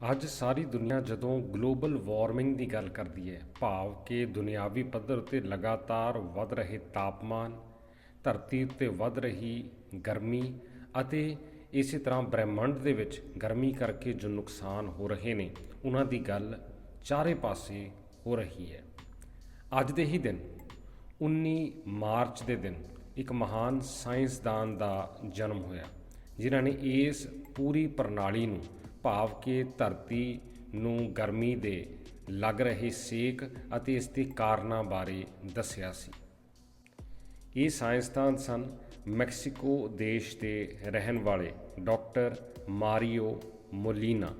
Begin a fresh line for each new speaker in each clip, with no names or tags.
ਅੱਜ ਸਾਰੀ ਦੁਨੀਆ ਜਦੋਂ ਗਲੋਬਲ ਵਾਰਮਿੰਗ ਦੀ ਗੱਲ ਕਰਦੀ ਹੈ, ਭਾਵ ਕਿ ਦੁਨਿਆਵੀ ਪੱਧਰ ਉੱਤੇ ਲਗਾਤਾਰ ਵੱਧ ਰਹੇ ਤਾਪਮਾਨ, ਧਰਤੀ ਉੱਤੇ ਵੱਧ ਰਹੀ ਗਰਮੀ ਅਤੇ ਇਸੇ ਤਰ੍ਹਾਂ ਬ੍ਰਹਿਮੰਡ ਦੇ ਵਿੱਚ ਗਰਮੀ ਕਰਕੇ ਜੋ ਨੁਕਸਾਨ ਹੋ ਰਹੇ ਨੇ, ਉਹਨਾਂ ਦੀ ਗੱਲ ਚਾਰੇ ਪਾਸੇ ਹੋ ਰਹੀ ਹੈ। ਅੱਜ ਦੇ ਹੀ ਦਿਨ 19 ਮਾਰਚ ਦੇ ਦਿਨ, ਇੱਕ ਮਹਾਨ ਸਾਇੰਸਦਾਨ ਦਾ ਜਨਮ ਹੋਇਆ, ਜਿਨ੍ਹਾਂ ਨੇ ਇਸ ਪੂਰੀ ਪ੍ਰਣਾਲੀ ਨੂੰ ਭਾਵ ਕਿ ਧਰਤੀ ਨੂੰ ਗਰਮੀ ਦੇ ਲੱਗ ਰਹੇ ਸੇਕ ਅਤੇ ਇਸ ਦੇ ਕਾਰਨਾਂ ਬਾਰੇ ਦੱਸਿਆ ਸੀ। ਇਹ ਸਾਇੰਸਦਾਨ ਸਨ ਮੈਕਸੀਕੋ ਦੇਸ਼ ਦੇ ਰਹਿਣ ਵਾਲੇ ਡਾਕਟਰ ਮਾਰੀਓ ਮੋਲੀਨਾ,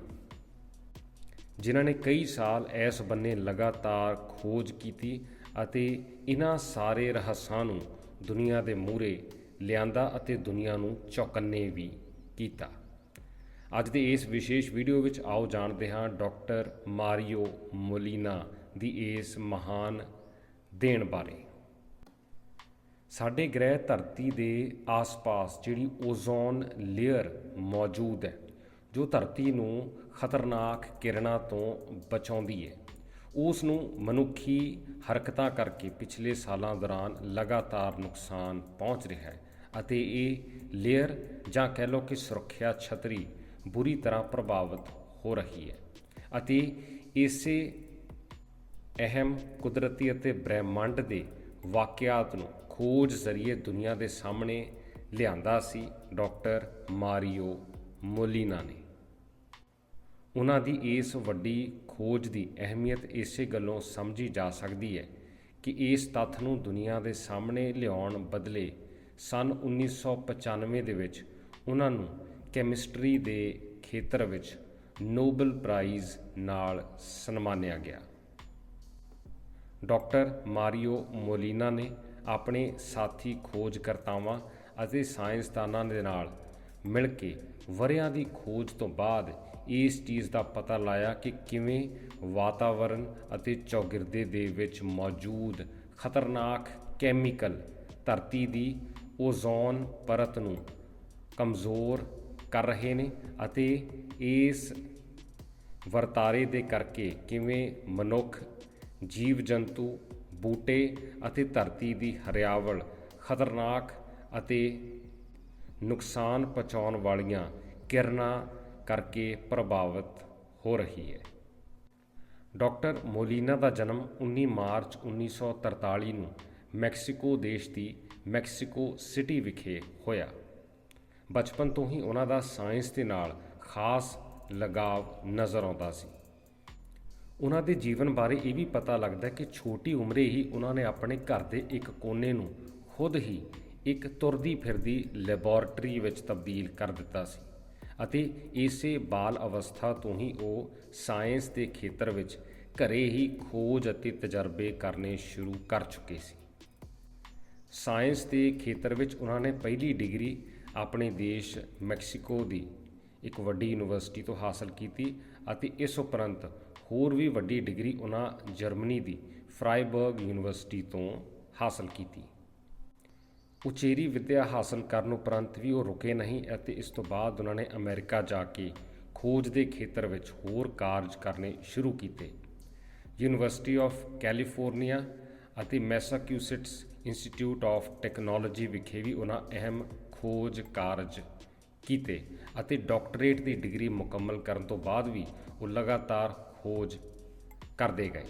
ਜਿਨ੍ਹਾਂ ਨੇ ਕਈ ਸਾਲ ਇਸ ਬੰਨੇ ਲਗਾਤਾਰ ਖੋਜ ਕੀਤੀ ਅਤੇ ਇਹਨਾਂ ਸਾਰੇ ਰਹੱਸਾਂ ਨੂੰ ਦੁਨੀਆ ਦੇ ਮੂਹਰੇ ਲਿਆਂਦਾ ਅਤੇ ਦੁਨੀਆ ਨੂੰ ਚੌਕੰਨੇ ਵੀ ਕੀਤਾ। ਅੱਜ ਦੇ ਇਸ ਵਿਸ਼ੇਸ਼ ਵੀਡੀਓ ਵਿੱਚ ਆਓ ਜਾਣਦੇ ਹਾਂ ਡਾਕਟਰ ਮਾਰੀਓ ਮੋਲੀਨਾ ਦੀ ਇਸ ਮਹਾਨ ਦੇਣ ਬਾਰੇ। ਸਾਡੇ ਗ੍ਰਹਿ ਧਰਤੀ ਦੇ ਆਸ-ਪਾਸ ਜਿਹੜੀ ਓਜ਼ੋਨ ਲੇਅਰ ਮੌਜੂਦ ਹੈ, ਜੋ ਧਰਤੀ ਨੂੰ ਖਤਰਨਾਕ ਕਿਰਨਾਂ ਤੋਂ ਬਚਾਉਂਦੀ ਹੈ, ਉਸ ਨੂੰ ਮਨੁੱਖੀ ਹਰਕਤਾਂ ਕਰਕੇ ਪਿਛਲੇ ਸਾਲਾਂ ਦੌਰਾਨ ਲਗਾਤਾਰ ਨੁਕਸਾਨ ਪਹੁੰਚ ਰਿਹਾ ਹੈ ਅਤੇ ਇਹ ਲੇਅਰ ਜਾਂ ਕਹਿ ਲਓ ਕਿ ਸੁਰੱਖਿਆ ਛਤਰੀ ਬੁਰੀ ਤਰ੍ਹਾਂ ਪ੍ਰਭਾਵਿਤ ਹੋ ਰਹੀ ਹੈ ਅਤੇ ਇਸੇ ਅਹਿਮ ਕੁਦਰਤੀ ਅਤੇ ਬ੍ਰਹਿਮੰਡ ਦੇ ਵਾਕਿਆਤ ਨੂੰ ਖੋਜ ਜ਼ਰੀਏ ਦੁਨੀਆ ਦੇ ਸਾਹਮਣੇ ਲਿਆਂਦਾ ਸੀ ਡਾਕਟਰ ਮਾਰੀਓ ਮੋਲੀਨਾ ਨੇ। ਉਹਨਾਂ ਦੀ ਇਸ ਵੱਡੀ ਖੋਜ ਦੀ ਅਹਿਮੀਅਤ ਇਸੇ ਗੱਲੋਂ ਸਮਝੀ ਜਾ ਸਕਦੀ ਹੈ ਕਿ ਇਸ ਤੱਥ ਨੂੰ ਦੁਨੀਆ ਦੇ ਸਾਹਮਣੇ ਲਿਆਉਣ ਬਦਲੇ ਸਨ 1995 ਦੇ ਵਿੱਚ ਉਹਨਾਂ ਨੂੰ ਕੈਮਿਸਟਰੀ ਦੇ ਖੇਤਰ ਵਿੱਚ ਨੋਬਲ ਪ੍ਰਾਈਜ਼ ਨਾਲ ਸਨਮਾਨਿਆ ਗਿਆ। ਡਾਕਟਰ ਮਾਰੀਓ ਮੋਲੀਨਾ ਨੇ ਆਪਣੇ ਸਾਥੀ ਖੋਜਕਰਤਾਵਾਂ ਅਤੇ ਸਾਇੰਸਦਾਨਾਂ ਦੇ ਨਾਲ ਮਿਲ ਕੇ ਵਰਿਆਂ ਦੀ ਖੋਜ ਤੋਂ ਬਾਅਦ ਇਸ ਚੀਜ਼ ਦਾ ਪਤਾ ਲਾਇਆ ਕਿ ਕਿਵੇਂ ਵਾਤਾਵਰਣ ਅਤੇ ਚੌਗਿਰਦੇ ਦੇ ਵਿੱਚ ਮੌਜੂਦ ਖਤਰਨਾਕ ਕੈਮੀਕਲ ਧਰਤੀ ਦੀ ਓਜ਼ੋਨ ਪਰਤ ਨੂੰ ਕਮਜ਼ੋਰ ਕਰ ਰਹੇ ਨੇ ਅਤੇ ਇਸ ਵਰਤਾਰੇ ਦੇ ਕਰਕੇ ਕਿਵੇਂ ਮਨੁੱਖ ਜੀਵ ਜੰਤੂ ਬੂਟੇ ਅਤੇ ਧਰਤੀ ਦੀ ਹਰਿਆਵਲ, ਖਤਰਨਾਕ ਅਤੇ ਨੁਕਸਾਨ ਪਹੁੰਚਾਉਣ ਵਾਲੀਆਂ ਕਿਰਨਾਂ ਕਰਕੇ ਪ੍ਰਭਾਵਿਤ ਹੋ ਰਹੀ ਹੈ। ਡਾਕਟਰ ਮੋਲੀਨਾ ਦਾ ਜਨਮ 19 ਮਾਰਚ 1943 ਨੂੰ ਮੈਕਸੀਕੋ ਦੇਸ਼ ਦੀ ਮੈਕਸੀਕੋ ਸਿਟੀ ਵਿਖੇ ਹੋਇਆ। ਬਚਪਨ ਤੋਂ ਹੀ ਉਹਨਾਂ ਦਾ ਸਾਇੰਸ ਦੇ ਨਾਲ ਖਾਸ ਲਗਾਵ ਨਜ਼ਰ ਆਉਂਦਾ ਸੀ। ਉਹਨਾਂ ਦੇ ਜੀਵਨ ਬਾਰੇ ਇਹ ਵੀ ਪਤਾ ਲੱਗਦਾ ਕਿ ਛੋਟੀ ਉਮਰੇ ਹੀ ਉਹਨਾਂ ਨੇ ਆਪਣੇ ਘਰ ਦੇ ਇੱਕ ਕੋਨੇ ਨੂੰ ਖੁਦ ਹੀ ਇੱਕ ਤੁਰਦੀ ਫਿਰਦੀ ਲੈਬੋਰਟਰੀ ਵਿੱਚ ਤਬਦੀਲ ਕਰ ਦਿੱਤਾ ਸੀ ਅਤੇ ਇਸੇ ਬਾਲ ਅਵਸਥਾ ਤੋਂ ਹੀ ਉਹ ਸਾਇੰਸ ਦੇ ਖੇਤਰ ਵਿੱਚ ਘਰੇ ਹੀ ਖੋਜ ਅਤੇ ਤਜਰਬੇ ਕਰਨੇ ਸ਼ੁਰੂ ਕਰ ਚੁੱਕੇ ਸੀ। ਸਾਇੰਸ ਦੇ ਖੇਤਰ ਵਿੱਚ ਉਹਨਾਂ ਨੇ ਪਹਿਲੀ ਡਿਗਰੀ ਆਪਣੇ ਦੇਸ਼ ਮੈਕਸੀਕੋ ਦੀ ਇੱਕ ਵੱਡੀ ਯੂਨੀਵਰਸਿਟੀ ਤੋਂ ਹਾਸਲ ਕੀਤੀ ਅਤੇ ਇਸ ਉਪਰੰਤ ਹੋਰ ਵੀ ਵੱਡੀ ਡਿਗਰੀ ਉਹਨਾਂ ਜਰਮਨੀ ਦੀ ਫਰਾਈਬਰਗ ਯੂਨੀਵਰਸਿਟੀ ਤੋਂ ਹਾਸਲ ਕੀਤੀ। ਉਚੇਰੀ ਵਿੱਦਿਆ ਹਾਸਲ ਕਰਨ ਉਪਰੰਤ ਵੀ ਉਹ ਰੁਕੇ ਨਹੀਂ ਅਤੇ ਇਸ ਤੋਂ ਬਾਅਦ ਉਹਨਾਂ ਨੇ ਅਮਰੀਕਾ ਜਾ ਕੇ ਖੋਜ ਦੇ ਖੇਤਰ ਵਿੱਚ ਹੋਰ ਕਾਰਜ ਕਰਨੇ ਸ਼ੁਰੂ ਕੀਤੇ। ਯੂਨੀਵਰਸਿਟੀ ਆਫ ਕੈਲੀਫੋਰਨੀਆ ਅਤੇ ਮੈਸਾਚਿਊਸੇਟਸ ਇੰਸਟੀਚਿਊਟ ਆਫ ਟੈਕਨੋਲੋਜੀ ਵਿਖੇ ਵੀ ਉਹਨਾਂ ਅਹਿਮ ਖੋਜ ਕਾਰਜ ਕੀਤੇ ਅਤੇ ਡਾਕਟਰੇਟ ਦੀ ਡਿਗਰੀ ਮੁਕੰਮਲ ਕਰਨ ਤੋਂ ਬਾਅਦ ਵੀ ਉਹ ਲਗਾਤਾਰ ਖੋਜ ਕਰਦੇ ਗਏ।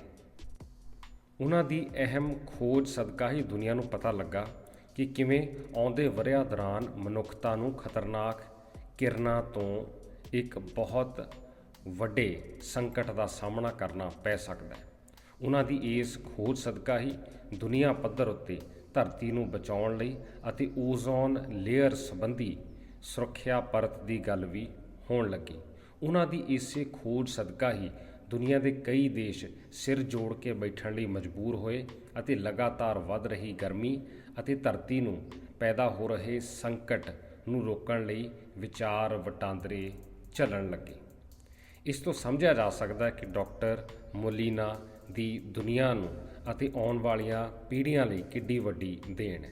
ਉਹਨਾਂ ਦੀ ਅਹਿਮ ਖੋਜ ਸਦਕਾ ਹੀ ਦੁਨੀਆ ਨੂੰ ਪਤਾ ਲੱਗਾ ਕਿ ਕਿਵੇਂ ਆਉਂਦੇ ਵਰਿਆਂ ਦੌਰਾਨ ਮਨੁੱਖਤਾ ਨੂੰ ਖਤਰਨਾਕ ਕਿਰਨਾਂ ਤੋਂ ਇੱਕ ਬਹੁਤ ਵੱਡੇ ਸੰਕਟ ਦਾ ਸਾਹਮਣਾ ਕਰਨਾ ਪੈ ਸਕਦਾ ਹੈ। ਉਹਨਾਂ ਦੀ ਇਸ ਖੋਜ ਸਦਕਾ ਹੀ ਦੁਨੀਆ ਪੱਧਰ ਉੱਤੇ ਧਰਤੀ ਨੂੰ ਬਚਾਉਣ ਲਈ ਅਤੇ ਓਜ਼ੋਨ ਲੇਅਰ ਸੰਬੰਧੀ ਸੁਰੱਖਿਆ ਪਰਤ ਦੀ ਗੱਲ ਵੀ ਹੋਣ ਲੱਗੀ। ਉਹਨਾਂ ਦੀ ਇਸੇ ਖੋਜ ਸਦਕਾ ਹੀ ਦੁਨੀਆ ਦੇ ਕਈ ਦੇਸ਼ ਸਿਰ ਜੋੜ ਕੇ ਬੈਠਣ ਲਈ ਮਜਬੂਰ ਹੋਏ ਅਤੇ ਲਗਾਤਾਰ ਵੱਧ ਰਹੀ ਗਰਮੀ ਅਤੇ ਧਰਤੀ ਨੂੰ ਪੈਦਾ ਹੋ ਰਹੇ ਸੰਕਟ ਨੂੰ ਰੋਕਣ ਲਈ ਵਿਚਾਰ ਵਟਾਂਦਰੇ ਚੱਲਣ ਲੱਗੇ। ਇਸ ਤੋਂ ਸਮਝਿਆ ਜਾ ਸਕਦਾ ਹੈ ਕਿ ਡਾਕਟਰ ਮੋਲੀਨਾ ਦੀ ਦੁਨੀਆ ਨੂੰ ਅਤੇ ਆਉਣ ਵਾਲੀਆਂ ਪੀੜ੍ਹੀਆਂ ਲਈ ਕਿੱਡੀ ਵੱਡੀ ਦੇਣ ਹੈ।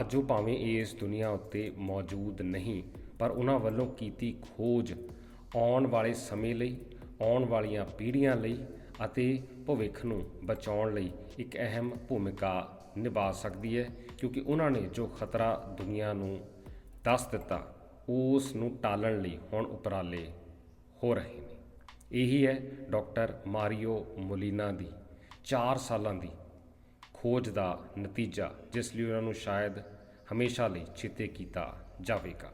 ਅੱਜ ਉਹ ਭਾਵੇਂ ਇਸ ਦੁਨੀਆ ਉੱਤੇ ਮੌਜੂਦ ਨਹੀਂ, ਪਰ ਉਹਨਾਂ ਵੱਲੋਂ ਕੀਤੀ ਖੋਜ ਆਉਣ ਵਾਲੇ ਸਮੇਂ ਲਈ, ਆਉਣ ਵਾਲੀਆਂ ਪੀੜ੍ਹੀਆਂ ਲਈ ਅਤੇ ਭਵਿੱਖ ਨੂੰ ਬਚਾਉਣ ਲਈ ਇੱਕ ਅਹਿਮ ਭੂਮਿਕਾ ਨਿਭਾ ਸਕਦੀ ਹੈ, ਕਿਉਂਕਿ ਉਹਨਾਂ ਨੇ ਜੋ ਖਤਰਾ ਦੁਨੀਆ ਨੂੰ ਦੱਸ ਦਿੱਤਾ, ਉਸ ਨੂੰ ਟਾਲਣ ਲਈ ਹੁਣ ਉਪਰਾਲੇ ਹੋ ਰਹੇ ਨੇ। ਇਹੀ ਹੈ ਡਾਕਟਰ ਮਾਰੀਓ ਮੋਲੀਨਾ ਦੀ 4 ਸਾਲਾਂ ਦੀ ਖੋਜ ਦਾ ਨਤੀਜਾ, ਜਿਸ ਲਈ ਉਹਨਾਂ ਨੂੰ ਸ਼ਾਇਦ ਹਮੇਸ਼ਾ ਲਈ ਚੇਤੇ ਕੀਤਾ ਜਾਵੇਗਾ।